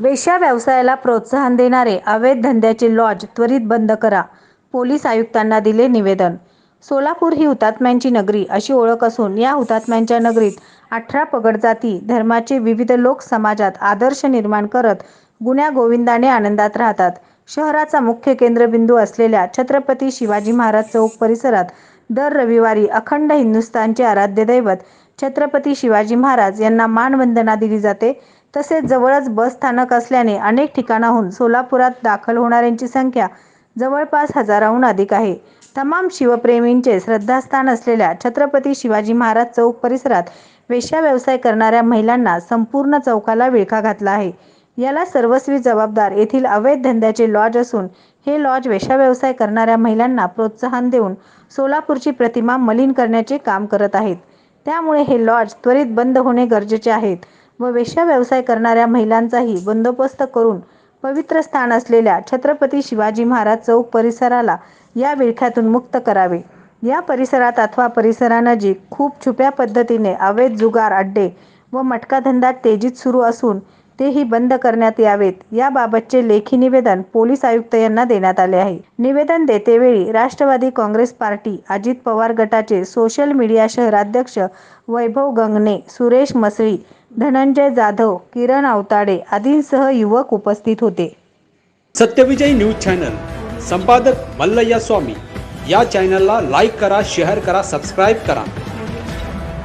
वेश्या व्यवसायाला प्रोत्साहन देणारे अवैध धंद्याचे लॉज त्वरित बंद करा पोलीस आयुक्तांना दिले निवेदन. सोलापूर ही हुतात्म्यांची नगरी अशी ओळख असून या हुतात्म्यांच्या नगरीत अठरा पगडजाती धर्माचे विविध लोक समाजात आदर्श निर्माण करत गुण्या गोविंदाने आनंदात राहतात. शहराचा मुख्य केंद्रबिंदू असलेल्या छत्रपती शिवाजी महाराज चौक परिसरात दर रविवारी अखंड हिंदुस्थानचे आराध्य दैवत छत्रपती शिवाजी महाराज यांना मानवंदना दिली जाते. तसेच जवळच बस स्थानक असल्याने अनेक ठिकाणाहून सोलापुरात दाखल होणाऱ्यांची संख्या जवळपास हजाराहून अधिक आहे. तमाम शिवप्रेमींचे श्रद्धास्थान असलेल्या छत्रपती शिवाजी महाराज चौक परिसरात वेश्या व्यवसाय करणाऱ्या महिलांना संपूर्ण चौकाला विळखा घातला आहे. याला सर्वस्वी जबाबदार येथील अवैध धंद्याचे लॉज असून हे लॉज वेश्या व्यवसाय करणाऱ्या महिलांना प्रोत्साहन देऊन सोलापूरची प्रतिमा मलिन करण्याचे काम करत आहेत. त्यामुळे हे लॉज त्वरित बंद होणे गरजेचे आहेत व वेश्या व्यवसाय करणाऱ्या महिलांचाही बंदोबस्त करून पवित्र स्थान असलेल्या छत्रपती शिवाजी महाराज चौक परिसराला या विळख्यातून मुक्त करावे. या परिसरात अथवा परिसरानजीक खूप छुप्या पद्धतीने अवैध जुगार अड्डे व मटकाधंदा तेजीत सुरू असून तेही बंद करण्यात यावेत. याबाबतचे लेखी निवेदन पोलीस आयुक्त यांना देण्यात आले आहे. निवेदन देतेवेळी राष्ट्रवादी काँग्रेस पार्टी अजित पवार गटाचे सोशल मीडिया शहराध्यक्ष वैभव गंगणे सुरेश मसळी धनंजय जाधव किरण अवताडे आदींसह युवक उपस्थित होते. सत्यविजय न्यूज चॅनल संपादक मल्लय्या स्वामी. या चॅनलला लाईक करा शेअर करा सबस्क्राईब करा.